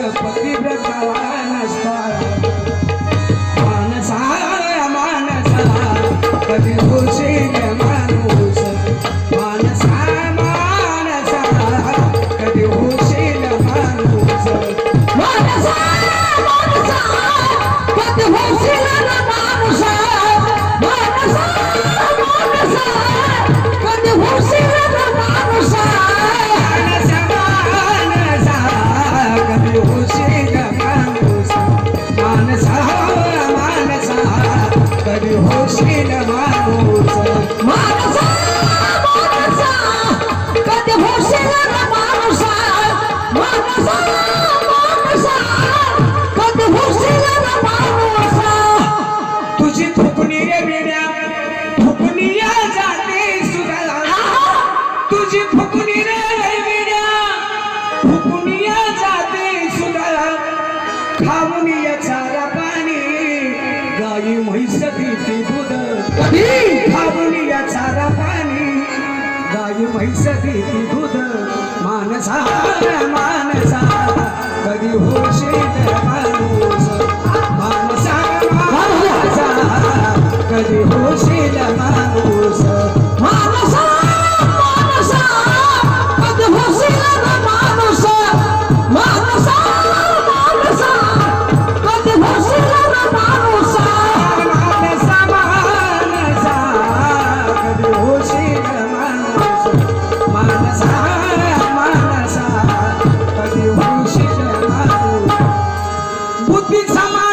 seu poder pra falar na história. हुकुनिया जाते सुद्धा. खाऊन चारा पाणी. गाई म्हैस पिते दूध. खाऊन चारा पाणी. गाई म्हैस पिते दूध. माणसा পিছামা